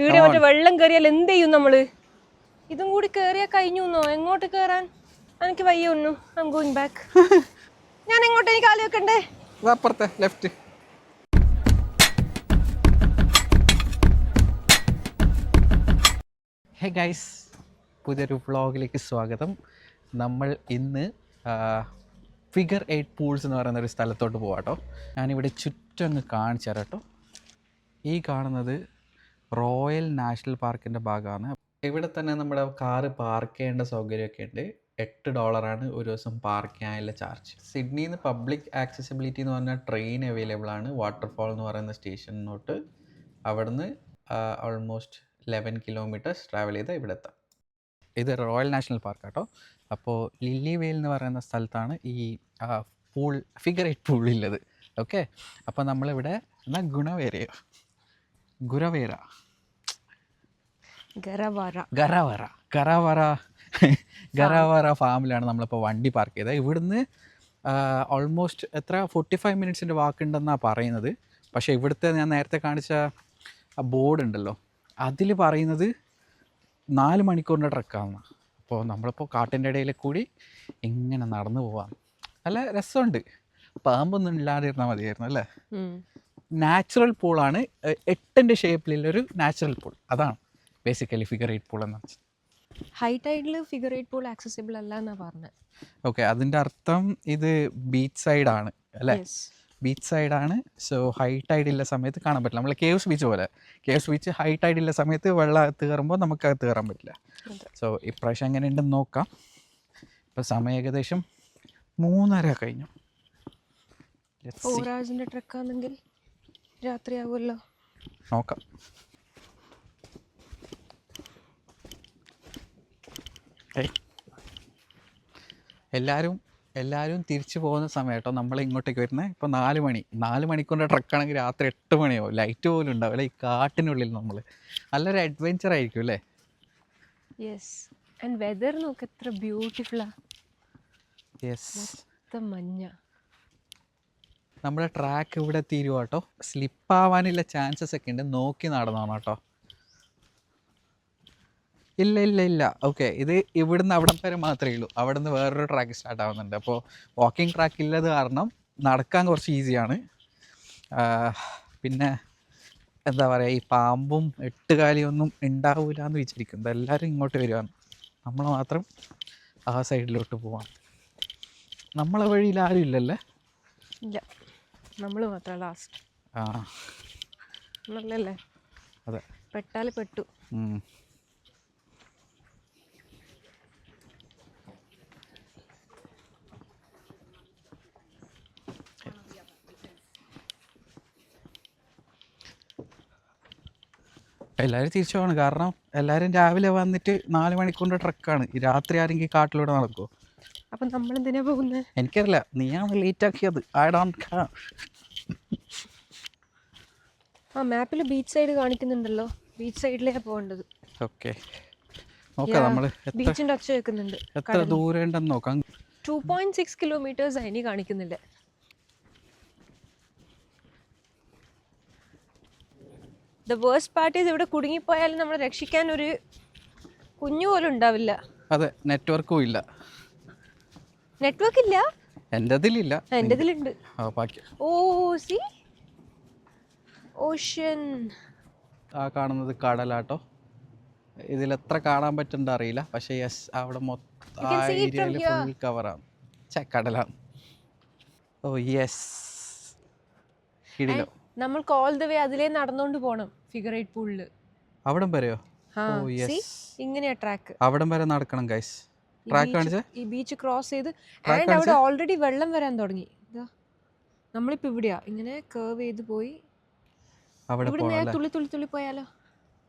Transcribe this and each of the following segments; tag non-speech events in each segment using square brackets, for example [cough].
ഇവിടെ മറ്റേ വെള്ളം കയറിയാൽ എന്ത് ചെയ്യും നമ്മൾ? ഇതും കൂടി കേറിയാ കഴിഞ്ഞുന്നോ എങ്ങോട്ട് കേറാൻ? എനിക്ക് വയ്യ ഒന്നു. ഐ എം ഗോയിങ് ബാക്ക് ഞാൻ എങ്ങോട്ട് എനിക്ക് കാൽ വെക്കണ്ടേ? അപ്പുറത്തെ ലെഫ്റ്റ് ഹേ ഗൈസ് പുതിയൊരു വ്ളോഗിലേക്ക് സ്വാഗതം. നമ്മൾ ഇന്ന് ഫിഗർ എയ്റ്റ് പൂൾസ് എന്ന് പറയുന്ന ഒരു സ്ഥലത്തോട്ട് പോവാട്ടോ. ഞാനിവിടെ ചുറ്റും അങ്ങ് കാണിച്ചു തരാം കേട്ടോ. ഈ കാണുന്നത് റോയൽ നാഷണൽ പാർക്കിന്റെ ഭാഗമാണ്. ഇവിടെ തന്നെ നമ്മുടെ കാറ് പാർക്ക് ചെയ്യേണ്ട സൗകര്യമൊക്കെ ഉണ്ട്. എട്ട് ഡോളറാണ് ഒരു ദിവസം പാർക്ക് ചെയ്യാനുള്ള ചാർജ്. സിഡ്നിയിൽ നിന്ന് പബ്ലിക് ആക്സസിബിലിറ്റി എന്ന് പറഞ്ഞാൽ ട്രെയിൻ അവൈലബിൾ ആണ്. വാട്ടർഫാൾ എന്ന് പറയുന്ന സ്റ്റേഷനിലോട്ട് അവിടുന്ന് ഓൾമോസ്റ്റ് ലെവൻ കിലോമീറ്റേഴ്സ് ട്രാവൽ ചെയ്ത് ഇവിടെ എത്താം. ഇത് റോയൽ നാഷണൽ പാർക്ക് കേട്ടോ അപ്പോൾ ലില്ലി വെയിൽ എന്ന് പറയുന്ന സ്ഥലത്താണ് ഈ പൂൾ ഫിഗർ എയ്റ്റ് പൂൾ ഉള്ളത്. ഓക്കെ അപ്പോൾ നമ്മളിവിടെ എന്നാൽ ഗുണവേരയോ ഗുരവേര ഗരവാര ഗറവറ ഗറവറ ഗറവറ ഫാമിലാണ് നമ്മളിപ്പോൾ വണ്ടി പാർക്ക് ചെയ്തത്. ഇവിടുന്ന് ഓൾമോസ്റ്റ് എത്ര? ഫോർട്ടി ഫൈവ് മിനിറ്റ്സിന്റെ വാക്കുണ്ടെന്നാണ് പറയുന്നത്. പക്ഷേ ഇവിടുത്തെ ഞാൻ നേരത്തെ കാണിച്ച ആ ബോർഡ് ഉണ്ടല്ലോ അതിൽ പറയുന്നത് നാല് മണിക്കൂറിന്റെ ട്രക്കാണ് അപ്പോൾ നമ്മളിപ്പോൾ കാട്ടിന്റെ ഇടയിൽ കൂടി ഇങ്ങനെ നടന്നു പോവാം. നല്ല രസമുണ്ട്. പാമ്പൊന്നും ഇല്ലാതിരുന്നാൽ മതിയായിരുന്നു അല്ലേ? നാച്ചുറൽ പൂളാണ് എട്ടിന്റെ ഷേപ്പിലുള്ളൊരു നാച്ചുറൽ പൂൾ. അതാണ്. ബേസിക്കലി ഫിഗർ എയ്റ്റ് പൂൾ എന്ന്. ഹൈ ടൈഡിൽ ഫിഗർ എയ്റ്റ് പോൾ ആക്സസിബിൾ അല്ല എന്നാ പറഞ്ഞത് ഓക്കെ അതിന്റെ അർത്ഥം ഇത് ബീച്ച് സൈഡ് ആണ് അല്ലേ? ബീച്ച് ആണ്. സോ ഹൈ ടൈഡ് ഉള്ള സമയത്ത് കാണാൻ പറ്റില്ല. നമ്മൾ കേവ്സ് ബീച്ച് പോലെ. കേവ്സ് ബീച്ച് ഹൈ ടൈഡ് ഉള്ള സമയത്ത് വെള്ളം അകത്ത് കയറുമ്പോൾ നമുക്ക് അകത്ത് കയറാൻ പറ്റില്ല. സോ ഇപ്രാവശ്യം എങ്ങനെ ഉണ്ടെന്ന് നോക്കാം. ഇപ്പോൾ സമയം ഏകദേശം മൂന്നര കഴിഞ്ഞു. ഫോർ ഹവേഴ്സിന്റെ ട്രക്കാണെങ്കിൽ രാത്രിയാവുമല്ലോ. നോക്കാം. എല്ലാവരും എല്ലാവരും തിരിച്ചു പോകുന്ന സമയട്ടോ നമ്മൾ ഇങ്ങോട്ടേക്ക് വരുന്നത് ഇപ്പോൾ നാല് മണി. നാല് മണിക്കൂറിന്റെ ട്രക്കാണെങ്കിൽ രാത്രി എട്ട് മണിയാവും. ലൈറ്റ് പോലും ഉണ്ടാവില്ല. ഈ കാട്ടിനുള്ളിൽ നമ്മൾ നല്ലൊരു അഡ്വഞ്ചർ ആയിരിക്കും അല്ലേ? യെസ് ആൻഡ് വെതർ നോക്ക് എത്ര ബ്യൂട്ടിഫുള്ളാ യെസ് മൊത്തം മഞ്ഞ. നമ്മുടെ ട്രാക്ക് ഇവിടെ തീരുവാട്ടോ സ്ലിപ്പ് ആവാനുള്ള ചാൻസസ് ഒക്കെ ഉണ്ട്. നോക്കി നടന്നോണം കേട്ടോ. ഇല്ല ഇല്ല ഇല്ല. ഓക്കെ. ഇത് ഇവിടുന്ന് അവിടം വരെ മാത്രമേ ഉള്ളൂ. അവിടെ നിന്ന് വേറൊരു ട്രാക്ക് സ്റ്റാർട്ട് ആവുന്നുണ്ട്. അപ്പോൾ വാക്കിംഗ് ട്രാക്ക് ഇല്ലത് കാരണം നടക്കാൻ കുറച്ച് ഈസിയാണ് പിന്നെ എന്താ പറയുക ഈ പാമ്പും എട്ടുകാലിയൊന്നും ഉണ്ടാവില്ല എന്ന് വിചാരിക്കുന്നത് എല്ലാവരും ഇങ്ങോട്ട് വരുവാണ് നമ്മൾ മാത്രം ആ സൈഡിലോട്ട് പോവാം നമ്മളെ വഴിയിൽ ആരും ഇല്ലല്ലേ? ഇല്ല. നമ്മൾ മാത്രം ലാസ്റ്റ് ആ. നല്ലല്ലേ അതെ. പെട്ടാൽ പെട്ടു. എല്ലാവരും തിരിച്ചു പോകണം കാരണം എല്ലാവരും രാവിലെ വന്നിട്ട് നാല് മണിക്കൂറിന്റെ ട്രക്കാണ്. രാത്രി ആരെങ്കിലും കാട്ടിലൂടെ നടക്കുമോ അപ്പം നമ്മൾ എന്തിനാ പോകുന്നത് എനിക്കറിയില്ല. നീയാണ് ലേറ്റ് ആക്കിയത് ഐ ഡോണ്ട് കെയർ ആ മാപ്പിൽ ബീച്ച് സൈഡ് കാണിക്കുന്നുണ്ടല്ലോ. ബീച്ച് സൈഡിലേക്കാണ് പോകേണ്ടത്. ഓക്കെ നോക്കാം നമ്മൾ ബീച്ചിന്റെ ഒച്ച കേൾക്കുന്നുണ്ട് എത്ര ദൂരം ഉണ്ടെന്ന് നോക്കാം. ടു പോയിന്റ് സിക്സ് കിലോമീറ്റേഴ്സ് ഇനി കാണിക്കുന്നില്ല. ദ വേഴ്സ്റ്റ് പാർട്ടീസ് ഇവിടെ കുടുങ്ങിപ്പോയാലും നമ്മളെ രക്ഷിക്കാൻ ഒരു കുഞ്ഞു പോലും ഉണ്ടാവില്ല. അതെ നെറ്റ്വർക്കും ഇല്ല. നെറ്റ്വർക്ക് ഇല്ല? ആ ബാക്കി. ഓ സി ഓഷ്യൻ ആ കാണുന്നത് കടലാട്ടോ. ഇതിൽ എത്ര കാണാൻ പറ്റുന്നുണ്ട് അറിയില്ല. പക്ഷേ യെസ് അവിടെ മൊത്തം ആ ഏരിയയിൽ ഫുൾ കവറാണ് ചെ കടലാണ്. ഓ യെസ് കിടിലോ. നമ്മൾക്ക് കോൾ ദ വേ അതിലേ നടന്നുകൊണ്ട് പോണം ഫിഗർ എയ്റ്റ് പൂളിൽ അവിടം വരെയോ? ഇങ്ങനെയാ ട്രാക്ക് അവിടം വരെ നടക്കണം ഗൈസ് ട്രാക്ക് കാണിച്ചേ? ഈ ബീച്ച് ക്രോസ് ചെയ്ത് ആൻഡ് അവിടെ ഓൾറെഡി വെള്ളം വരാൻ തുടങ്ങി. നമ്മളിപ്പോ ഇവിടെയാ. ഇങ്ങനെ കേർവ് ചെയ്ത് പോയി. അവിടെ ഇവിടെ തുള്ളി തുള്ളി തുള്ളി പോയാലോ?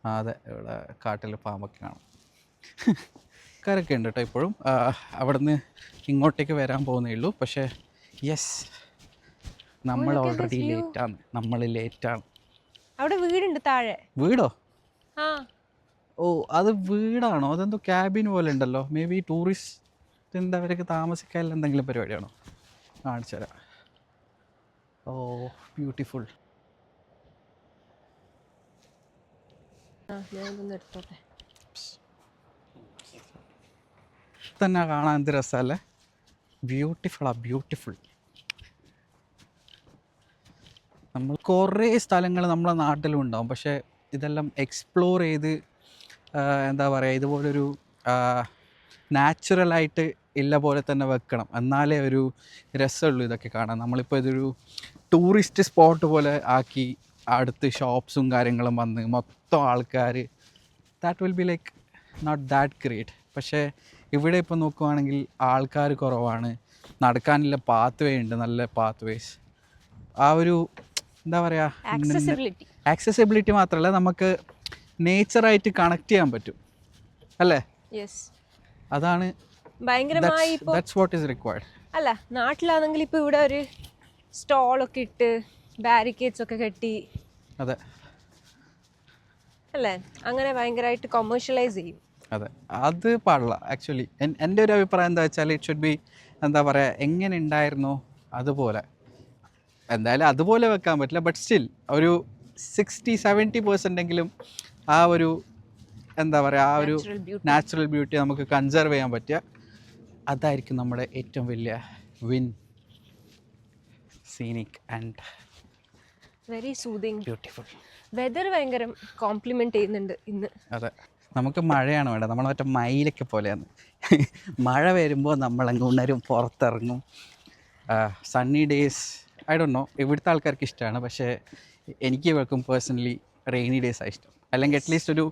അതെ. ഇവിടെ കാട്ടിൽ പാമ്പൊക്കെ കാണും. ആൾക്കാരൊക്കെ [laughs] ഉണ്ട് കേട്ടോ ഇപ്പോഴും. അവിടുന്ന് ഇങ്ങോട്ടേക്ക് വരാൻ പോകുന്നേ ഉള്ളൂ. പക്ഷേ യെസ് നമ്മൾ ഓൾറെഡി ലേറ്റ് ആണ്. നമ്മൾ ലേറ്റാണ് അവിടെ വീടുണ്ട് താഴെ. വീടോ? ആ. ഓ അത് വീടാണോ? അതെന്തോ ക്യാബിൻ പോലെ ഉണ്ടല്ലോ. മേ ബി ടൂറിസ്റ്റിന്റെ അവർക്ക് താമസിക്കാൻ എന്തെങ്കിലും പരിപാടിയാണോ? കാണിച്ചു തരാം. ഓ ബ്യൂട്ടിഫുൾ ആ തന്നെ കാണാൻ എന്ത് രസമല്ലേ ബ്യൂട്ടിഫുള്ളാ ബ്യൂട്ടിഫുൾ നമ്മൾ കുറേ സ്ഥലങ്ങൾ നമ്മളെ നാട്ടിലും ഉണ്ടാവും. പക്ഷേ ഇതെല്ലാം എക്സ്പ്ലോർ ചെയ്ത് എന്താ പറയുക ഇതുപോലൊരു നാച്ചുറലായിട്ട് ഇല്ല പോലെ തന്നെ വെക്കണം. എന്നാലേ ഒരു രസമുള്ളൂ ഇതൊക്കെ കാണാൻ. നമ്മളിപ്പോൾ ഇതൊരു ടൂറിസ്റ്റ് സ്പോട്ട് പോലെ ആക്കി അടുത്ത് ഷോപ്സും കാര്യങ്ങളും വന്ന് മൊത്തം ആൾക്കാർ that will be like not that great പക്ഷേ ഇവിടെ ഇപ്പോൾ നോക്കുവാണെങ്കിൽ ആൾക്കാർ കുറവാണ്. നടക്കാനുള്ള പാത്ത് വേ ഉണ്ട് നല്ല പാത്ത് വേസ് ആ ഒരു എന്താ പറയുക ആക്സസിബിലിറ്റി മാത്രമല്ല നമുക്ക് നേച്ചറായിട്ട് കണക്ട് ചെയ്യാൻ പറ്റും. അല്ലേ? അതാണ് ഭയങ്കരമായി അല്ല നാട്ടിലാണെങ്കിൽ ഇപ്പോൾ ഇവിടെ ഒരു സ്റ്റോളൊക്കെ ഇട്ട് ബാരിക്കേഡ്സ് ഒക്കെ കെട്ടി. അതെ. അല്ലേ? അങ്ങനെ ഭയങ്കരമായിട്ട് കൊമേഴ്ഷ്യലൈസ് ചെയ്യും. അതെ. അത് പാടില്ല ആക്ച്വലി എന്റെ ഒരു അഭിപ്രായം എന്താ വെച്ചാൽ ഇറ്റ് ഷുഡ് ബി എന്താ പറയുക എങ്ങനെ ഉണ്ടായിരുന്നോ അതുപോലെ. എന്തായാലും അതുപോലെ വെക്കാൻ പറ്റില്ല. ബട്ട് സ്റ്റിൽ ഒരു സിക്സ്റ്റി സെവന്റി പെർസെന്റ് എങ്കിലും ആ ഒരു എന്താ പറയുക ആ ഒരു Natural beauty. നാച്ചുറൽ ബ്യൂട്ടി നമുക്ക് കൺസർവ് ചെയ്യാൻ പറ്റുക അതായിരിക്കും നമ്മുടെ ഏറ്റവും വലിയ win scenic and very soothing beautiful weather ഭയങ്കര കോംപ്ലിമെന്റ് ചെയ്യുന്നുണ്ട് ഇന്ന്. അതെ. നമുക്ക് മഴയാണ് വേണ്ടത്. നമ്മൾ മറ്റേ മയിലൊക്കെ പോലെയാണ്. മഴ വരുമ്പോൾ നമ്മളങ്ങ് ഉണരും പുറത്തിറങ്ങും. Sunny days I do know ഇവിടുത്തെ ആൾക്കാർക്ക് ഇഷ്ടമാണ്. പക്ഷേ എനിക്ക് ഇവർക്കും പേഴ്സണലി റെയിനി ഡേയ്സാണ് ഇഷ്ടം. അല്ലെങ്കിൽ അറ്റ്ലീസ്റ്റ് ഒരു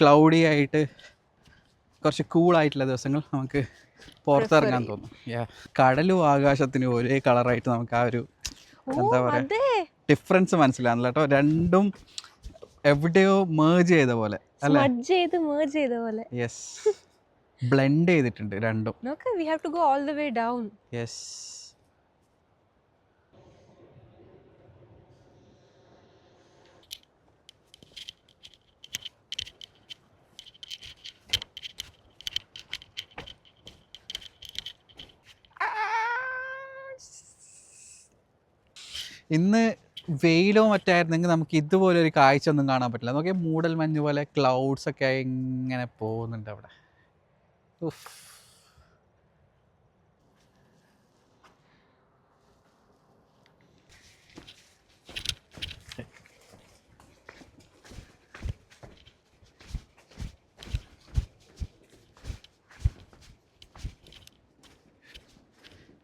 ക്ലൗഡി ആയിട്ട് കുറച്ച് കൂളായിട്ടുള്ള ദിവസങ്ങൾ നമുക്ക് പുറത്തിറങ്ങാൻ തോന്നും. കടലും ആകാശത്തിനും ഒരേ കളറായിട്ട് നമുക്ക് ആ ഒരു എന്താ പറയുക ഡിഫറൻസ് മനസ്സിലാകുന്നില്ല കേട്ടോ. രണ്ടും എവിടെയോ മേജ് ചെയ്ത പോലെ പോലെ. യെസ് ബ്ലെൻഡ് ചെയ്തിട്ടുണ്ട് രണ്ടും. We have to go all the way down yes ഇന്ന് വെയിലോ മറ്റായിരുന്നെങ്കിൽ നമുക്ക് ഇതുപോലെ ഒരു കാഴ്ച ഒന്നും കാണാൻ പറ്റില്ല നോക്കിയാൽ മൂടൽ മഞ്ഞ് പോലെ ക്ലൗഡ്സ് ഒക്കെ ഇങ്ങനെ പോകുന്നുണ്ട് അവിടെ.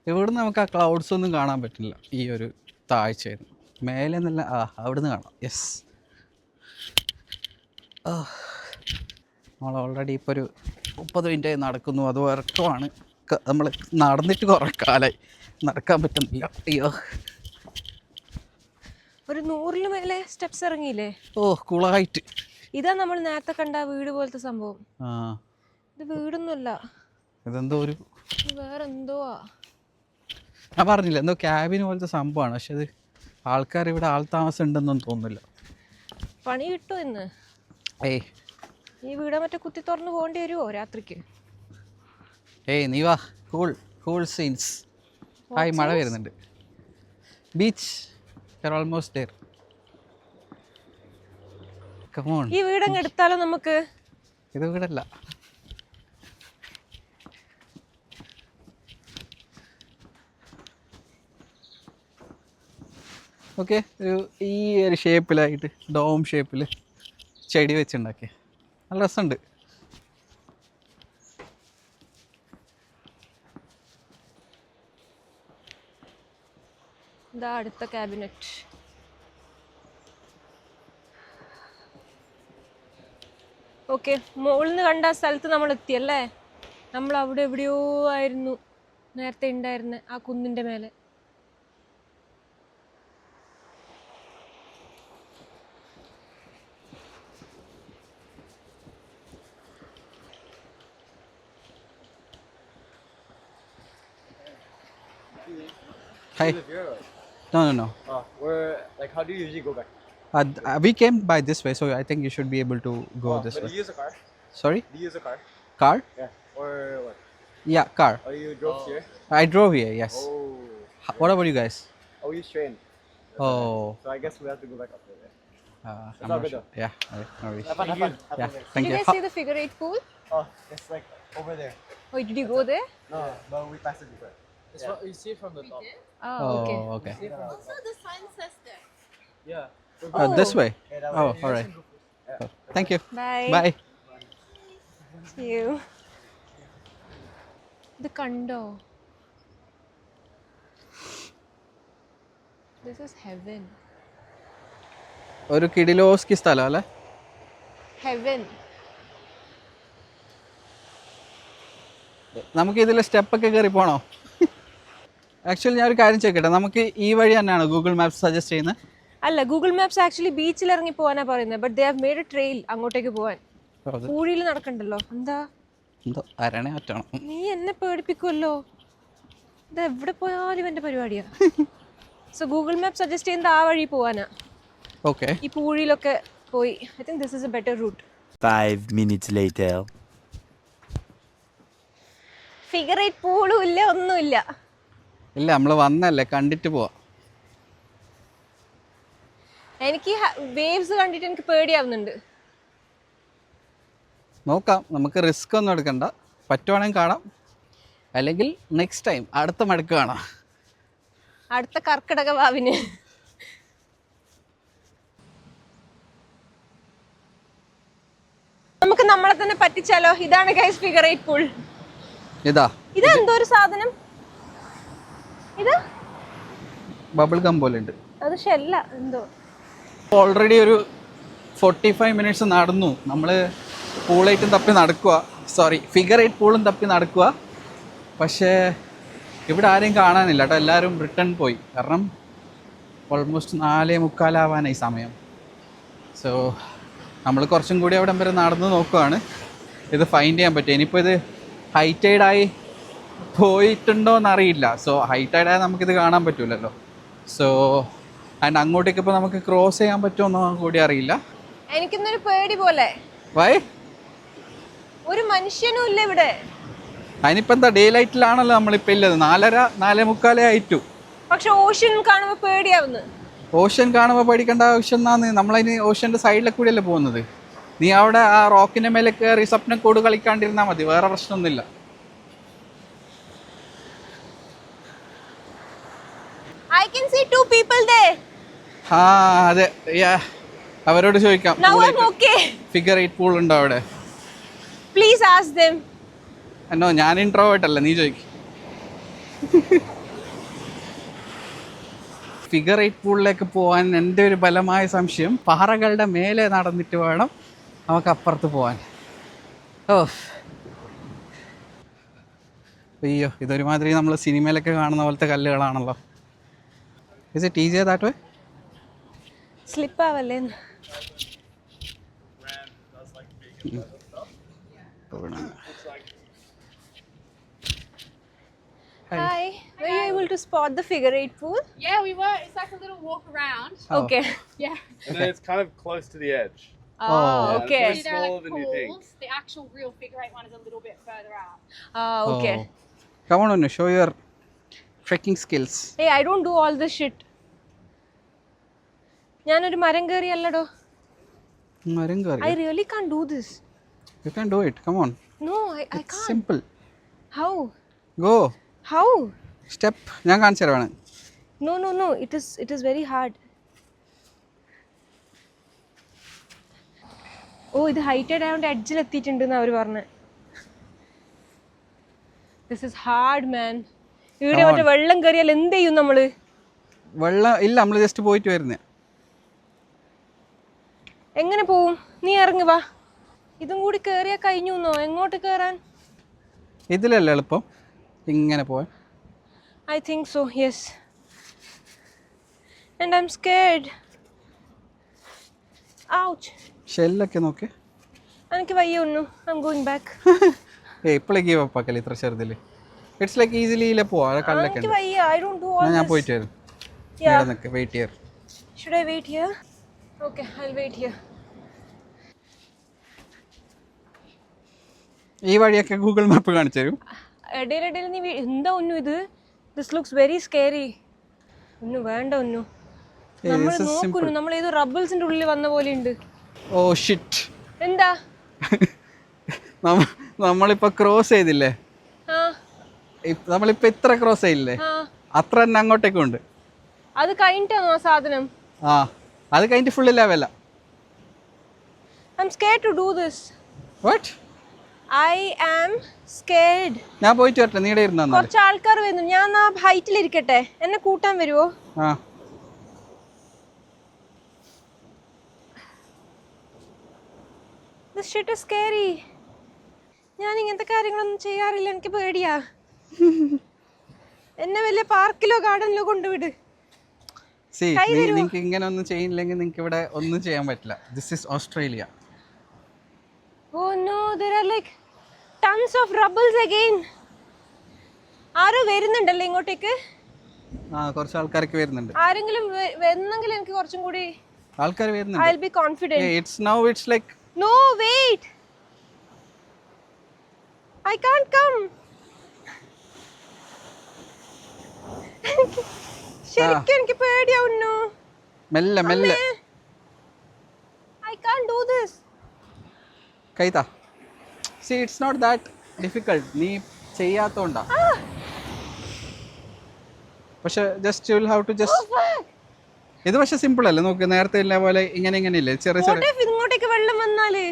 ഇവിടുന്ന് നമുക്ക് ആ ക്ലൗഡ്സ് ഒന്നും കാണാൻ പറ്റില്ല ഈ ഒരു താഴ്ചയിൽ മേലെ നല്ല ആ അവിടുന്ന് കാണാം. യെസ് നമ്മൾ ഓൾറെഡി ഇപ്പോൾ ഒരു മുപ്പത് മിനിറ്റ് നടക്കുന്നു. അത് ഉറക്കമാണ്. നമ്മൾ നടന്നിട്ട് കുറേ കാലമായി നടക്കാൻ പറ്റുന്നില്ല. അയ്യോ. ഒരു നൂറിന് മേലെ സ്റ്റെപ്സ് ഇറങ്ങിയില്ലേ? ഓ കുളായിട്ട്. ഇതാ നമ്മൾ നേരത്തെ കണ്ട വീട് പോലത്തെ സംഭവം. ഇത് വീടൊന്നുമല്ല. ഇതെന്തോ ഒരു വേറെന്തോ വേറെ ആ. ഞാൻ പറഞ്ഞില്ല എന്തോ ക്യാബിൻ പോലത്തെ സംഭവമാണ്. പക്ഷെ അത് ആൾക്കാർ ഇവിടെ ആൾ താമസം ഉണ്ടെന്നൊന്നും തോന്നുന്നില്ല. പണി കിട്ടോ ഇന്ന്? ഏയ്. ഈ വീട് മറ്റേ കുത്തി തുറന്നു പോകേണ്ടി വരുമോ രാത്രിക്ക്? ഏയ് നീ വാ. കൂൾ കൂൾ സീൻസ് ആയി മഴ വരുന്നുണ്ട്. ബീച്ച് ഓൾമോസ്റ്റ് ഡെയർ കമോൺ ഈ വീടങ്ങ് എടുത്താലോ നമുക്ക്? ഇത് വീടല്ല. ഓക്കെ ഒരു ഈ ഒരു ഷേപ്പിലായിട്ട് ഡോം ഷേപ്പിൽ ചെടി വെച്ചുണ്ടാക്കി നല്ല രസമുണ്ട്. അടുത്ത ക്യാബിനറ്റ് ഓക്കെ മുകളിൽ നിന്ന് കണ്ട സ്ഥലത്ത് നമ്മൾ എത്തിയല്ലേ നമ്മൾ അവിടെ എവിടെയോ ആയിരുന്നു നേരത്തെ ഉണ്ടായിരുന്ന ആ കുന്നിന്റെ മേലെ. No, no, no. Uh, where, like, how do you usually go back? Uh, uh, we came by this way, so I think you should be able to go oh, this but way. Do you use a car? Sorry? Do you use a car? Car? Yeah. Or what? Yeah, car. Oh, you drove oh. here? I drove here, yes. Oh. What about you guys? Oh, you train. Oh. So I guess we have to go back up there. Uh, not sure. Yeah, no worries. Have fun, have fun. Have yeah, fun thank did you. Did you guys see the figure eight pool? Oh, it's like over there. Wait, did you go there? No, but we passed it before. It's yeah. from, you see from the top. Oh, okay. Oh, okay. okay. Also, the sign says there. Yeah. Uh, this way. Oh, all right. Yeah. Thank you. Bye. Bye. See you. ഇത് കണ്ടോ this is heaven ഒരു കിടിലോസ്കി സ്ഥലം അല്ലേ heaven നമുക്ക് ഇതിൽ സ്റ്റെപ്പൊക്കെ കയറി പോണോ actually ഞാൻ ഒരു കാര്യം ചെയ്യട്ടെ നമുക്ക് ഈ വഴി തന്നെയാണ് ഗൂഗിൾ മാപ്സ് സജസ്റ്റ് ചെയ്യുന്നത്? അല്ല ഗൂഗിൾ മാപ്സ് ആക്ച്വലി ബീച്ചിൽ ഇറങ്ങി പോകാനാ പറയുന്നത് but they have made a trail അങ്ങോട്ടേക്ക് പോകാൻ അത് പൂഴിയിൽ നടക്കണ്ടല്ലോ. എന്താ? എന്തോ അരണേ പറ്റണം. നീ എന്നെ പേടിപ്പിക്കുമല്ലോ ഇത് എവിടെ പോയാലും ഇവന്റെ പരിപാടിയാ. സോ ഗൂഗിൾ മാപ്പ് സജസ്റ്റ് ചെയ്യുന്നത് ആ വഴി പോവാനാ. ഓക്കെ ഈ പൂഴിയിലൊക്കെ പോയി. I think this is a better route five minutes later figure eight പൂളും ഇല്ല ഒന്നുമില്ല. ഇല്ല നമ്മൾ വന്നല്ലേ കണ്ടിട്ട് പോവാ. എനിക്ക് വേവ്സ് കണ്ടിട്ട് എനിക്ക് പേടിയാവുന്നുണ്ട്. നോക്കാം നമുക്ക് റിസ്ക് ഒന്നും എടുക്കണ്ട. പറ്റുവാണെങ്കിൽ കാണാം. അല്ലെങ്കിൽ നെക്സ്റ്റ് ടൈം അടുത്ത മടക്ക് കാണാം. അടുത്ത കർക്കിടക വാവിന്. നമുക്ക് നമ്മളെ തന്നെ പറ്റിച്ചാലോ? ഇതാണ് ഗൈസ് ഫിഗർ എയ്റ്റ് പൂൾ ഇതാ. ഇതെന്തോ ഒരു സാധനം? ഇത്? ബബിൾ ഗം പോലെ ഉണ്ട്. അത് ഷെല്ല എന്തോ. ഓൾറെഡി ഒരു ഫോർട്ടി ഫൈവ് മിനിറ്റ്സ് നടന്നു. നമ്മൾ പൂളായിട്ടും തപ്പി നടക്കുക സോറി ഫിഗർ എയ്റ്റ് പൂളും തപ്പി നടക്കുക പക്ഷേ ഇവിടെ ആരെയും കാണാനില്ല കേട്ടോ. എല്ലാവരും റിട്ടേൺ പോയി. കാരണം ഓൾമോസ്റ്റ് നാലേ മുക്കാലാവാനായി സമയം. സോ നമ്മൾ കുറച്ചും കൂടി അവിടെ വരെ നടന്ന് നോക്കുവാണ്. ഇത് ഫൈൻഡ് ചെയ്യാൻ പറ്റും ഇനിയിപ്പോൾ ഇത് ഹൈറ്റൈഡായി പോയിട്ടുണ്ടോ എന്നറിയില്ല സോ ഹൈറ്റൈഡായി നമുക്കിത് കാണാൻ പറ്റൂലല്ലോ. സോ ആൻഡ് അങ്ങോട്ടേക്ക് ഇപ്പോൾ നമുക്ക് ക്രോസ് ചെയ്യാൻ പറ്റുമോ കൂടി അറിയില്ല. എനിക്കിന്നൊരു പേടി പോലെ. വൈ ഒരു മനുഷ്യനും ഇല്ല ഇവിടെ. അതിനിപ്പോ എന്താ ഡേ ലൈറ്റിലാണല്ലോ നമ്മളിപ്പോ ഇല്ലത്. നാലര നാലേ മുക്കാലേ ആയിട്ടു. പക്ഷെ ഓഷ്യൻ കാണുമ്പോ പേടിയാവുന്നു. ഓഷ്യൻ കാണുമ്പോൾ പേടിക്കേണ്ട ആവശ്യം എന്നാന്ന്? നമ്മളതിന് ഓഷ്യന്റെ സൈഡിലെ കൂടിയല്ലേ പോകുന്നത്? നീ അവിടെ ആ റോക്കിന്റെ മേലെ കയറി സ്വപ്നം കൂട് കളിക്കാണ്ടിരുന്നാൽ മതി. വേറെ പ്രശ്നമൊന്നുമില്ല. I see two people there. ആ അതെ. യാ അവരോട് ചോദിക്കാം. Now I okay figure eight pool ഉണ്ടോ അവിടെ? Please ask them. എന്നോ ഞാൻ ഇൻട്രോവേർട്ട് അല്ല നീ ചോദിക്കും. ഫിഗർ എയ്റ്റ് പൂളിലേക്ക് പോകാൻ എന്റെ ഒരു ബലമായ സംശയം പാറകളുടെ മേലെ നടന്നിട്ട് വേണം നമുക്ക് അപ്പുറത്ത് പോകാൻ ഓ അയ്യോ ഇതൊരുമാതിരി നമ്മൾ സിനിമയിലൊക്കെ കാണുന്ന പോലത്തെ കല്ലുകളാണല്ലോ. Is it easier that way? Slip Avalin. Mm. Hi. Hi. Were you able to spot the figure eight pool? Yeah, we were. It's like a little walk around. Oh. Okay. Yeah. And then it's kind of close to the edge. Oh, oh. yeah, okay. It's smaller like than you think. The actual real figure eight one is a little bit further out. Oh, okay. Oh. Come on, show your trekking skills. hey i don't do all this shit ഞാനൊരു മരം കയറി അല്ലടോ മരം I കയറി really can't do this You can do it. Come on. No I I can't simple. How Go. How Step. ഞാൻ കാണിച്ചു തരാണ് No, no, no. It is it is very hard. ഓ ഇത് ഹൈറ്റഡ് ആയതുകൊണ്ട് എഡ്ജിൽ എത്തിയിട്ടുണ്ടെന്ന് അവർ പറഞ്ഞത് ദിസ് ഇസ് ഹാർഡ് മാൻ ഇവിടെ മറ്റേ വെള്ളം കയറിയാൽ എന്ത് ചെയ്യും നമ്മൾ? വെള്ളം ഇല്ല നമ്മൾ ജസ്റ്റ് പോയിട്ട് വരുന്നേ. എങ്ങനെ പോവും? നീ ഇറങ്ങി വാ. ഇതും കൂടി കയറിയാ കഴിഞ്ഞു എങ്ങോട്ട് കയറാൻ ഇതിലല്ലേ എളുപ്പം? ഇങ്ങനെ പോവാൻ. I think so yes and I am scared ouch ഷെല്ലൊക്കെ നോക്കേ. എനിക്ക് വയ്യ ഒന്നു. ഐ എം ഗോയിങ് ബാക്ക് [laughs] ഏ ഇപ്പോഴേ ഗീവ് അപ്പ് ആക്കല്ലേ ഇത്ര ചെറുതിൽ ഇറ്റ്സ് ലൈക്ക് ഈസിലി ഇല്ല പോവാ കല്ലൊക്കെ എനിക്ക് വയ്യ ഐ ഡോണ്ട് ഡു ഓൾ എന്നാ ഞാൻ പോയിട്ട് വരും. ഇവിടെ നിൽക്ക് wait here should I wait here okay I will wait here ഈ വഴിയൊക്കെ ഗൂഗിൾ മാപ്പ് കാണിച്ചു തരും. ഇടയിലിടയിൽ നീ എന്താ ഒന്നു ഇത്? ദിസ് ലുക്സ് വെരി സ്കേറി ഒന്നു വേണ്ട ഒന്നു നമ്മൾ നോക്കുന്നു നമ്മൾ ഏതോ റബ്ബിൾസിന്റെ ഉള്ളിൽ വന്ന പോലെ ഉണ്ട്. ഓ ഷിറ്റ് എന്താ? [laughs] നമ്മളിപ്പോ ക്രോസ് ചെയ്തില്ലേ? നമ്മളിപ്പോൾ ഇത്ര ക്രോസ് ആയില്ലേ അത്ര തന്നെ അങ്ങോട്ടേക്കും ഉണ്ട്. അത് കഴിഞ്ഞിട്ടാണോ സാധനം? ആ അത് കഴിഞ്ഞിട്ട് full level I am scared to do this what I am scared ഞാൻ പോയിട്ട് വരട്ടെ നീടെ ഇരുന്നാ കുറച്ച് ആൾക്കാർ വരുന്നു. ഞാൻ ആ ഹൈറ്റിൽ ഇരിക്കട്ടെ? എന്നെ കൂട്ടാൻ വരുമോ ആ. ദിസ് ഷിറ്റ് ഇസ് സ്കേറി ഞാൻ ഇങ്ങനത്തെ കാര്യങ്ങളൊന്നും ചെയ്യാറില്ല. എനിക്ക് പേടിയാ. എന്നെ വലിയ പാർക്കിലോ ഗാർഡനിലോ കൊണ്ടുവിട്. നിങ്ങൾക്ക് ഇങ്ങനെ ഒന്നും ചെയ്യില്ലെങ്കിൽ നിങ്ങൾക്ക് ഇവിടെ ഒന്നും ചെയ്യാൻ പറ്റില്ല. This is Australia oh no there are like tons of rubbles again ആരോ വരുന്നുണ്ടല്ലേ ഇങ്ങോട്ടേക്ക്? ആ കുറച്ച് ആൾക്കാർക്ക് വരുന്നുണ്ട്. ആരെങ്കിലും വന്നെങ്കിൽ എനിക്ക് കുറച്ചും കൂടി ആൾക്കാർ വരുന്നുണ്ട്. I will be confident it's now it's like no wait I can't come ശരിക്കും എനിക്ക് പേടിയാവുന്നു. മെല്ലെ മെല്ലെ. I can do this കൈതാ. See it's not that difficult നീ ചെയ്യാത്തോണ്ടാ. പക്ഷെ just you will have to just ഇത് പക്ഷെ സിമ്പിൾ അല്ലേ? നോക്ക് നേരത്തെ ഇല്ല പോലെ ഇങ്ങനെ ഇങ്ങനെ ഇല്ലേ? ചെറിയ ചെറിയ. ഇങ്ങോട്ടേക്ക് വെള്ളം വന്നാലേ?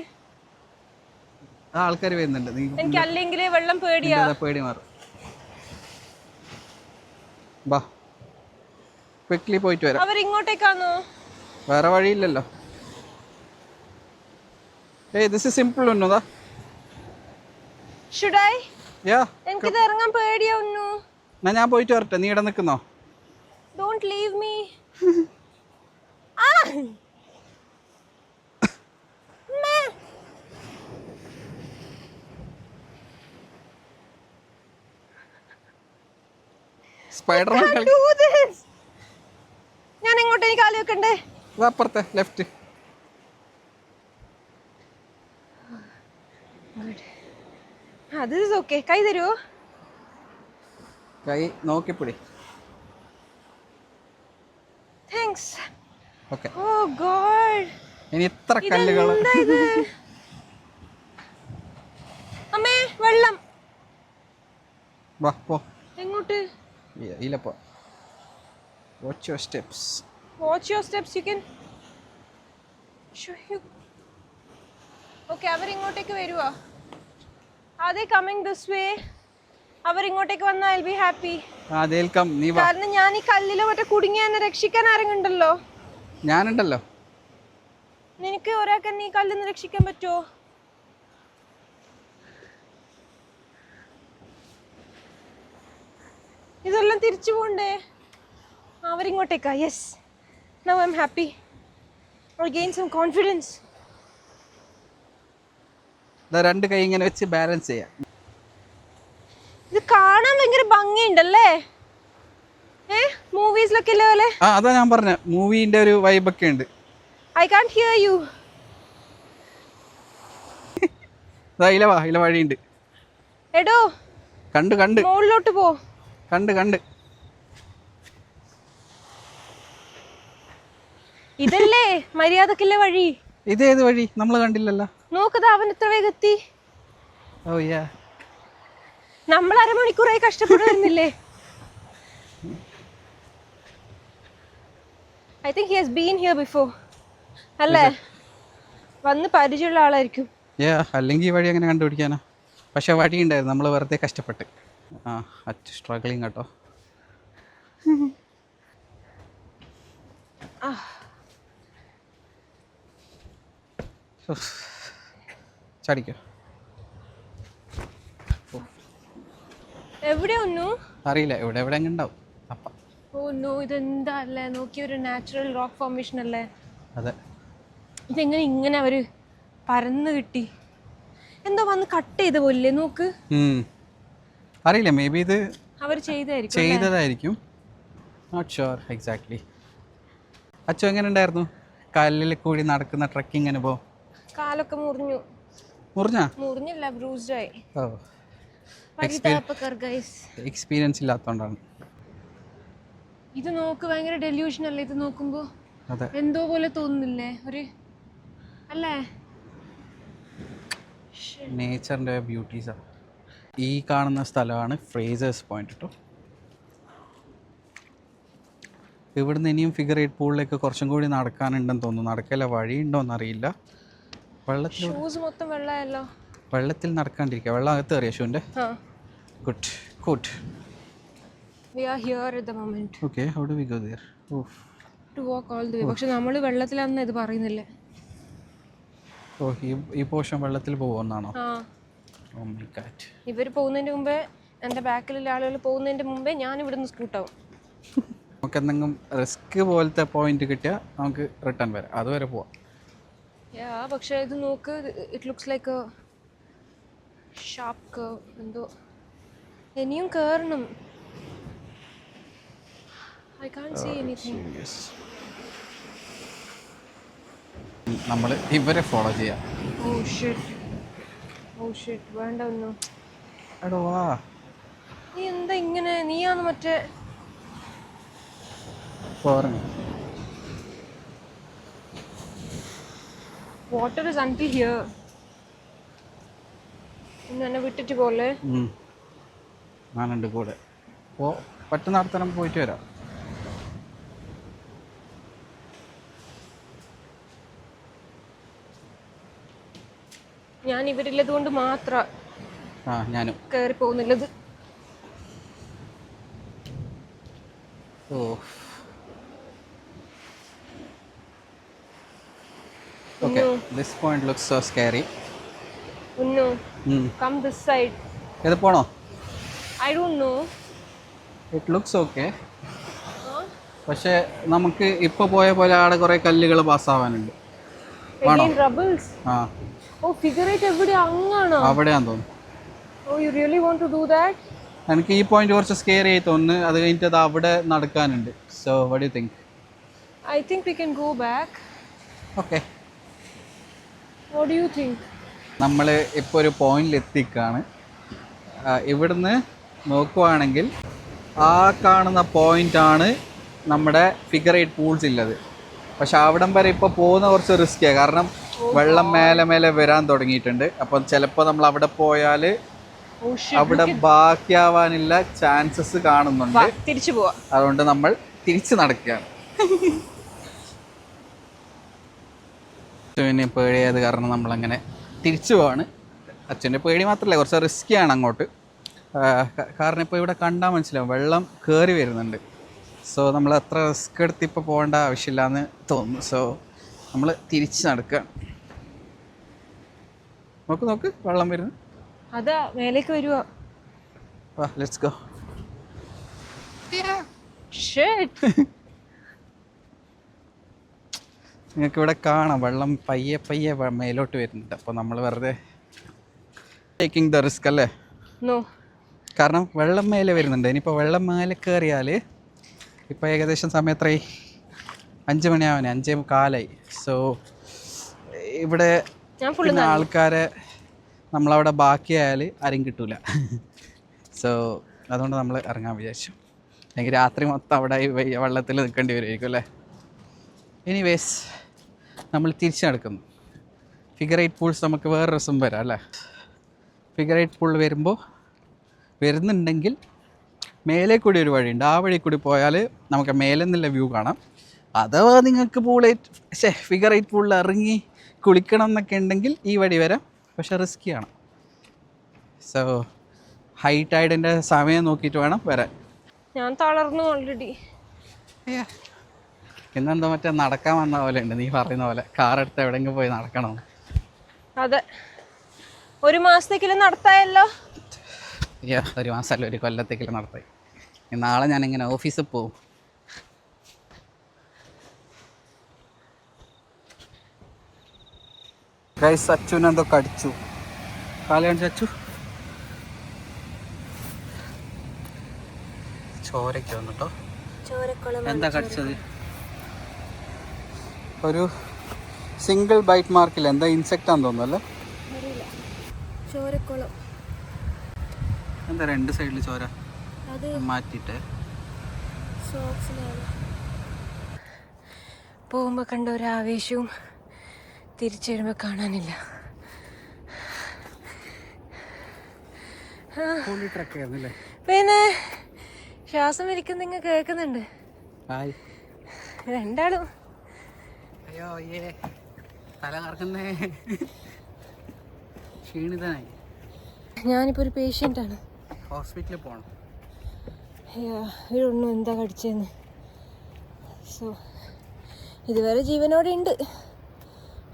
ആൾക്കാർ വരുന്നുണ്ട്. എനിക്ക് അല്ലെങ്കിൽ വെള്ളം പേടിയാ. പേടി മാറും. ബാ. ക്വിക്ലി പോയിട്ട് വരാം. അവർ ഇങ്ങോട്ടേക്കാണോ വേറെ വഴിയില്ലല്ലോ. ഏയ് ദിസ് ഇസ് സിമ്പിൾ ഉന്നതാ ഷുഡ് ഐ യാ എനിക്കിത് ഇറങ്ങാൻ പേടിയാവുന്നു എന്നാ ഞാൻ പോയിട്ട് വരട്ടെ. നീ ഇവിടെ നിൽക്കുന്നോ? ഡോണ്ട് ലീവ് മീ സ്പൈഡർമാൻ ഞാൻ എങ്ങോട്ടേ കാൽ വെക്കണ്ടേ? അപ്പുറത്തെ ലെഫ്റ്റ്. അത് ഓക്കെ കൈ തരുമോ കൈ നോക്കിപ്പിടി. താങ്ക്സ് ഓക്കെ ഓ ഗോഡ് ഇനി ഇത്ര കല്ലുകൾ [laughs] അമ്മേ വെള്ളം. വാ പോ. ഇല്ല പോ watch your steps watch your steps you can okay അവരിങ്ങോട്ടേക്ക് വരുവാ. അതെ കമ്മിങ് ദിസ് വേ അവരിങ്ങോട്ടേക്ക് വന്നാൽ ഐ ബി ഹാപ്പി ആ ദേൽക്കം നീ വാ. കാരണം ഞാൻ ഈ കല്ലിലോ മറ്റേ കുടുങ്ങിയ എന്നെ രക്ഷിക്കാൻ ആരെങ്കിലും ഉണ്ടല്ലോ ഞാനുണ്ടല്ലോ. നിനക്ക് ഒരാൾക്ക് നീ നിന്ന് രക്ഷിക്കാൻ പറ്റുമോ ഇതെല്ലാം തിരിച്ചു പോണ്ടേ? അവരിങ്ങോട്ടേക്കാ. Yes now I am happy I gain some confidence രണ്ട് കൈ ഇങ്ങനെ വെച്ച് ബാലൻസ് ചെയ്യാം. ഇത് കാണാൻ ഭയങ്കര ഭംഗിയുണ്ടല്ലേ? ഏ? മൂവീസിലൊക്കെ ഇല്ലേ പോലെ? ആ അതാ ഞാൻ പറഞ്ഞ. മൂവീന്റെ ഒരു വൈബൊക്കെ ഉണ്ട്. ഐ കാൻ ഹിയർ യു ഇല വാ ഇല വഴിയുണ്ട് എടോ. കണ്ടു കണ്ട്. മുകളിലോട്ട് പോ. കണ്ട് കണ്ട്. ഇതല്ലേ മര്യാദക്കില്ല വഴി? ഇതേത് വഴി? നമ്മൾ കണ്ടില്ലല്ലോ. നോക്കതാ അവൻ എത്ര വേഗത്തി എത്തി. ഓ യാ നമ്മൾ അരമണിക്കൂറായി കഷ്ടപ്പെടുന്നില്ലേ I think he has been here before അല്ലേ? വന്ന് പരിചയമുള്ള ആളായിരിക്കും. യാ അല്ലെങ്കിൽ ഈ വഴി അങ്ങനെ കണ്ടുപിടിക്കാനാ? പക്ഷെ വഴിയുണ്ടായിരുന്നു നമ്മൾ വെറുതെ കഷ്ടപ്പെട്ട്. ആ അറ്റ് സ്ട്രഗ്ലിങ് കേട്ടോ. ചാടിക്കോ. എവിടെ ഒന്നു? അറിയില്ല ഇവിടെ എവിടെ അങ്ങ് ഉണ്ടാവും. അപ്പം. ഓ നോ ഇതെന്താ അല്ലേ? നോക്കി ഒരു നാച്ചുറൽ റോക്ക് ഫോർമേഷൻ അല്ലേ? അതെ. ഇതെങ്ങനെ ഇങ്ങനെ അവർ പരന്ന് കിട്ടി? എന്തോ വന്ന് കട്ട് ചെയ്ത പോലെ നോക്ക്. അറിയില്ല മേ ബി ഇത് അവർ ചെയ്തതായിരിക്കും ചെയ്തതായിരിക്കും. നോട്ട് ഷുവർ എക്സാക്ട്ലി അച്ചു എങ്ങനെ ഉണ്ടായിരുന്നു കല്ലിൽ കൂടി നടക്കുന്ന ട്രക്കിംഗ് അനുഭവം? കാലൊക്കെ മുറിഞ്ഞു. മുറിഞ്ഞാ? മുറിഞ്ഞില്ല ബ്രൂസ്ഡ് ആയി. ഓ. എക്സ്പീരിയൻസ് ഇല്ലാത്തതുകൊണ്ടാണ് ഇത് നോക്ക് ഭയങ്കര ഡെല്യൂഷൻ അല്ലേ ഇത് നോക്കുമ്പോ? എന്തോ പോലെ തോന്നുന്നില്ലേ? ഒരു അല്ലേ? നേച്ചറിന്റെ ബ്യൂട്ടീസാണ് ഈ കാണുന്ന സ്ഥലമാണ് ഫ്രേസേഴ്സ് പോയിന്റ് കേട്ടോ ഇവിടുന്ന് ഇനിയും ഫിഗർ എയ്റ്റ് പൂളിലേക്ക് കുറച്ചും കൂടി നടക്കാനുണ്ടെന്ന് തോന്നുന്നു. നടക്കല വഴിയുണ്ടോയെന്ന് അറിയില്ല വെള്ളത്തിൽ വെള്ളത്തിൽ നടക്കാണ്ടിരിക്കുക. വെള്ളം അകത്ത് കയറിയ ഷൂന്റെ good good we are here at the moment okay അവിടെ we go there of to walk all the way. പക്ഷെ നമ്മൾ വെള്ളത്തിലാണെന്ന് ഇത് പറയുന്നില്ലേ? ഓ ഈ ഈ പോർഷൻ വെള്ളത്തിൽ പോകുമെന്നാണോ ആ. ഇവർ പോകുന്നതിന് മുമ്പേ എന്റെ ബാക്കിലുള്ള ആളുകൾ പോകുന്നതിന്റെ മുമ്പേ ഞാൻ ഇവിടുന്ന് സ്കൂട്ടാവും നമുക്ക് എന്തെങ്കിലും റിസ്ക് പോലത്തെ പോയിന്റ് കിട്ടിയാൽ നമുക്ക് റിട്ടേൺ വരാം. അതുവരെ പോവാം. യാ പക്ഷേ ഇത് നോക്ക് it looks like sharp curve എന്തോ. ഇനിയും കയറണം ഐ കാൺ സീ എനിത്തിങ് നമ്മൾ ഇവരെ ഫോളോ ചെയ്യാം. ഓ ഷിറ്റ് ഓ ഷിറ്റ് വേണ്ട ഒന്നും. എടോ നീ എന്താ ഇങ്ങനെ? നീയാണ് മറ്റേ. പോരണം. വാട്ടർ ഇസ് അൺടിൽ ഹിയർ ഇന്ന് എന്നെ വിട്ടിട്ട് പോലെ. ഞാനുണ്ട് കൂടെ അപ്പോൾ പറ്റുന്നിടത്തരം പോയിട്ട് വരാം. ഞാൻ ഇവരില്ലത് കൊണ്ട് മാത്രം ആ ഞാനും. കയറി പോകുന്നില്ലത് ഓ okay. This point looks so scary ഉന്നു. Come this side ഇത് പോണോ? I don't know it looks okay പക്ഷേ നമുക്ക് ഇപ്പോൾ പോയ പോലെ ആടെ കുറേ കല്ലുകൾ പാസ്സാവാനുണ്ട് Again rubbles. ആ. Oh, ഫിഗറേറ്റ് എവിടെ? അങ്ങാണോ? അവിടെയാന്ന് തോന്നുന്നു. ഓ you really want to do that എനിക്ക് ഈ പോയിന്റ് കുറച്ച് സ്കെയർ ആയി തോന്നുന്നു. അത് കഴിഞ്ഞിട്ട് അത് അവിടെ നടക്കാനുണ്ട്. So what you think I think we can go back okay What you think? നമ്മൾ ഇപ്പോൾ ഒരു പോയിന്റിൽ എത്തിക്കാണ്. ഇവിടുന്ന് നോക്കുവാണെങ്കിൽ ആ കാണുന്ന പോയിന്റ് ആണ് നമ്മുടെ ഫിഗർ എയ്റ്റ് പൂൾസ് ഉള്ളത് പക്ഷെ അവിടം വരെ ഇപ്പോൾ പോകുന്ന കുറച്ച് റിസ്ക്കിയാണ് കാരണം വെള്ളം മേലെ മേലെ വരാൻ തുടങ്ങിയിട്ടുണ്ട്. അപ്പം ചിലപ്പോ നമ്മൾ അവിടെ പോയാൽ Oh അവിടെ ബാക്കിയാവാനില്ല ചാൻസസ് കാണുന്നുണ്ട്. തിരിച്ചു പോവാ. അതുകൊണ്ട് നമ്മൾ തിരിച്ചു നടക്കുകയാണ്. [laughs] അച്ഛനെ പേടിയായത് കാരണം നമ്മളങ്ങനെ തിരിച്ചു പോവാണ്. അച്ഛന്റെ പേടി മാത്രമല്ല കുറച്ച് ആണ് അങ്ങോട്ട്. കാരണം ഇപ്പോൾ ഇവിടെ കണ്ടാൽ മനസ്സിലാവും വെള്ളം കയറി വരുന്നുണ്ട്. സോ നമ്മൾ അത്ര റിസ്ക് എടുത്ത് ഇപ്പോൾ പോകേണ്ട ആവശ്യമില്ല എന്ന് തോന്നുന്നു. സോ നമ്മൾ തിരിച്ച് നടക്കുക നോക്ക് നോക്ക് വെള്ളം വരുന്നു. അതാ മേലേക്ക് വരുവോ. വാ ലെറ്റ്സ് ഗോ Shit. നിങ്ങൾക്ക് ഇവിടെ കാണാം വെള്ളം പയ്യെ പയ്യെ മേലോട്ട് വരുന്നുണ്ട്. അപ്പോൾ നമ്മൾ വെറുതെ ടേക്കിംഗ് ദ റിസ്ക് അല്ലേ? No. കാരണം വെള്ളം മേലെ വരുന്നുണ്ട്. ഇനിയിപ്പോൾ വെള്ളം മേലെ കയറിയാൽ ഇപ്പോൾ ഏകദേശം സമയം എത്രയായി അഞ്ച് മണിയാവനെ അഞ്ചേ കാലായി സോ ഇവിടെ പിന്നെ ആൾക്കാരെ നമ്മളവിടെ ബാക്കിയായാൽ ആരും കിട്ടൂല. [laughs] സോ അതുകൊണ്ട് നമ്മൾ ഇറങ്ങാൻ വിചാരിച്ചു. അല്ലെങ്കിൽ രാത്രി മൊത്തം അവിടെ വെള്ളത്തിൽ നിൽക്കേണ്ടി വരുമായിരിക്കും അല്ലേ? എനിവേസ് നമ്മൾ തിരിച്ചു നടക്കുന്നു. ഫിഗർ എയ്റ്റ് പൂൾസ് നമുക്ക് വേറെ രസം വരാം അല്ലേ? ഫിഗർ എയ്റ്റ് പൂൾ വരുമ്പോൾ വരുന്നുണ്ടെങ്കിൽ മേലെ കൂടി ഒരു വഴിയുണ്ട്. ആ വഴി കൂടി പോയാൽ നമുക്ക് മേലെ നിന്നുള്ള വ്യൂ കാണാം. അഥവാ നിങ്ങൾക്ക് പൂൾ എയ്റ്റ് ശേ ഫിഗർ എയ്റ്റ് പൂളിൽ ഇറങ്ങി കുളിക്കണം എന്നൊക്കെ ഉണ്ടെങ്കിൽ ഈ വഴി വരാം. പക്ഷെ റിസ്ക്കിയാണ് സോ ഹൈ ടൈഡിന്റെ സമയം നോക്കിയിട്ട് വേണം വരാൻ. ഞാൻ തളർന്നു ഓൾറെഡി ഇന്നെന്തോ മറ്റേ നടക്കാൻ വന്ന പോലെ ഉണ്ട്. നീ പറയുന്ന പോലെ. കാർ എടുത്ത് എവിടെയെങ്കിലും പോയി നടക്കണോ? അതെ. ഒരു മാസത്തേക്കെങ്കിലും നടത്തായല്ലോ? ഒരു മാസമല്ല ഒരു കൊല്ലത്തേക്കിലും നടത്തായി. നാളെ ഞാനിങ്ങനെ ഓഫീസിൽ പോവും. ഗൈസ് അച്ചുനെന്തോ കടിച്ചു. കാൽ കാണിച്ചു അച്ചു. ചോരയ്ക്ക് വന്നിട്ടോ. എന്താ കടിച്ചത്? ഒരു സിംഗിൾ ബൈറ്റ് മാർക്കിൽ എന്താ ഇൻസെക്റ്റ് ആണെന്ന് തോന്നുന്നു അല്ലേ? ചോരക്കുളം. എന്താ രണ്ട് സൈഡിൽ ചോര? മാറ്റിട്ട് പോകുമ്പോ പോകുമ്പോൾ കണ്ട ഒരു ആവേശവും തിരിച്ചു വരുമ്പോൾ കാണാനില്ല. പിന്നെ ശ്വാസം വലിക്കുന്ന നിങ്ങൾ കേൾക്കുന്നുണ്ട്. രണ്ടാളും. അയ്യോ ഏ തല കറക്കുന്നേ. ക്ഷീണിതനായി. ഞാനിപ്പോ ഒരു പേഷ്യന്റാണ് ഹോസ്പിറ്റലിൽ പോകണം ഇവരൊന്നും എന്താ കടിച്ചെന്ന്. സോ ഇതുവരെ ജീവനോടെ ഉണ്ട്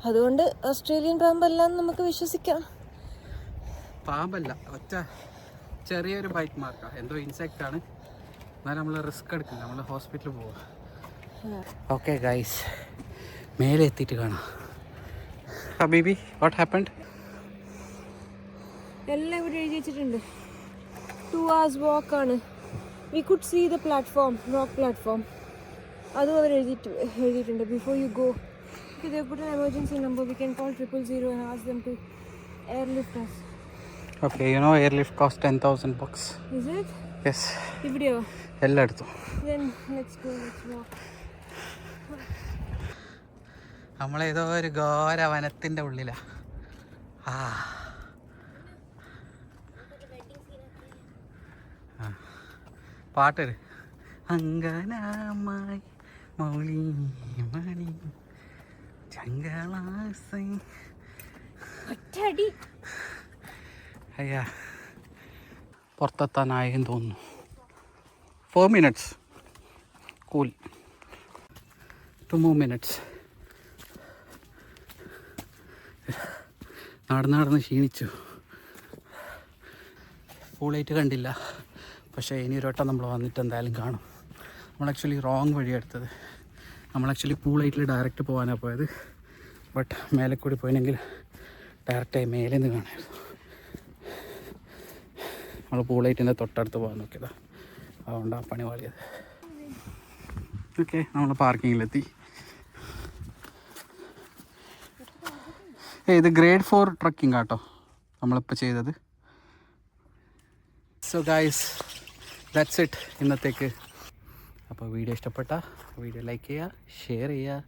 അതുകൊണ്ട് ഓസ്ട്രേലിയൻ പാമ്പല്ല എന്ന് നമുക്ക് വിശ്വസിക്കാം. പാമ്പല്ല ഒറ്റ ചെറിയൊരു ബൈറ്റ് മാർക്കാ എന്തോ ഇൻസെക്റ്റ് ആണ്. എന്നാലും നമ്മൾ റിസ്ക് എടുക്കില്ല. നമ്മൾ ഹോസ്പിറ്റലിൽ പോവാം. ഓക്കെ ഗൈസ് മേലെ എത്തിയിട്ട് കാണാം. ഹബീബി വാട്ട് ഹാപ്പൻഡ് എല്ലാം ഇവിടെ എഴുതി വെച്ചിട്ടുണ്ട്. ടു hours വാക്ക് ആണ്. We could see the platform rock platform അതും അവർ എഴുതിയിട്ട് എഴുതിയിട്ടുണ്ട്. ബിഫോർ യു ഗോ ഇത് put emergency number we can call triple zero and ask them to air lift us. Okay you know air lift cost ten thousand bucks is it yes ഇവിടെയോ എല്ലായിടത്തും then let's go let's walk. നമ്മളേതോ ഒരു ഘോര വനത്തിന്റെ ഉള്ളിലാ. ആ. ആ. പാട്ട് അങ്കനാമായി മൗലി മണി. ചങ്കളാസൈ ഒറ്റടി അയ്യാ. പുറത്തെത്താനായെന്ന് തോന്നുന്നു. Four minutes cool to move minutes നടന്ന് നടന്ന് ക്ഷീണിച്ചു. ഫുള്ളായിട്ട് കണ്ടില്ല. പക്ഷേ ഇനി ഒരു വട്ടം നമ്മൾ വന്നിട്ട് എന്തായാലും കാണും. നമ്മൾ ആക്ച്വലി റോങ് വഴി എടുത്തത്. നമ്മൾ ആക്ച്വലി പൂളായിട്ട് ഡയറക്റ്റ് പോകാനാണ് പോയത്. ബട്ട് മേലെ കൂടി പോയിനെങ്കിൽ ഡയറക്റ്റായി മേലെ നിന്ന് കാണാമായിരുന്നു നമ്മൾ പൂളൈറ്റിന്റെ തൊട്ടടുത്ത് പോകാൻ നോക്കിയതാ. അതുകൊണ്ടാണ് പണി പാളിയത് ഓക്കെ നമ്മൾ പാർക്കിങ്ങിലെത്തി ഏ ഇത് ഗ്രേഡ് ഫോർ ട്രക്കിംഗ് ആട്ടോ നമ്മളിപ്പോൾ ചെയ്തത്. സോ ഗായ്സ് ദാറ്റ്സ് ഇറ്റ് ഇന്നത്തേക്ക് അപ്പോൾ വീഡിയോ ഇഷ്ടപ്പെട്ട വീഡിയോ ലൈക്ക് ചെയ്യുക ഷെയർ ചെയ്യുക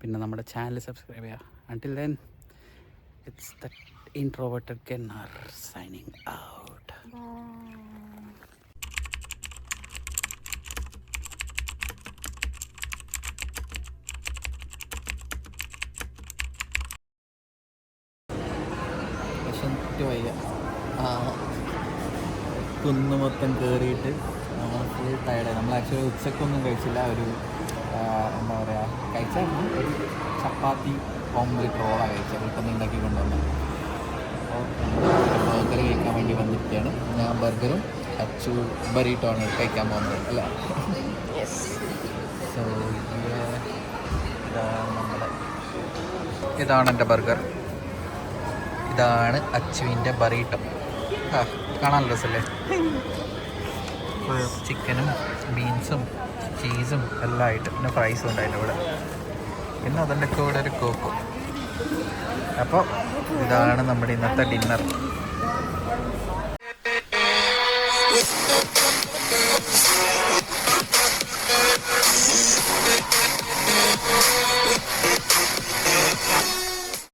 പിന്നെ നമ്മുടെ ചാനൽ സബ്സ്ക്രൈബ് ചെയ്യുക. Until then it's the introverted are signing out ആ ഫുൾ ടയർഡായി നമ്മൾ ആക്ച്വലി ഉച്ചക്കൊന്നും കഴിച്ചില്ല. ഒരു എന്താ പറയുക കഴിച്ചായിരുന്നു. ഒരു ചപ്പാത്തി ഓംലെറ്റ് റോളാണ് കഴിച്ചത്. പെട്ടെന്ന് ഉണ്ടാക്കി കൊണ്ടുവന്നത് അപ്പോൾ ബർഗർ കഴിക്കാൻ വേണ്ടി വന്നിരിക്കുകയാണ്. ഞാൻ ബർഗറും അച്ചു ബറിയിട്ടാണ് കഴിക്കാൻ പോകുന്നത് അല്ലേ? സോ ഇതാണ് നമ്മുടെ ഇതാണ് എന്റെ ബർഗർ. ഇതാണ് അച്ചുവിന്റെ ബറീട്ടം. ആ കാണാൻ രസമല്ലേ? [laughs] ചിക്കനും ബീൻസും ചീസും എല്ലാം ആയിട്ട് പിന്നെ ഫ്രൈസും ഉണ്ടായിരുന്നു ഇവിടെ. പിന്നെ അതിന്റെ കൂടെ ഒരു കോക്കും അപ്പോൾ ഇതാണ് നമ്മുടെ ഇന്നത്തെ ഡിന്നർ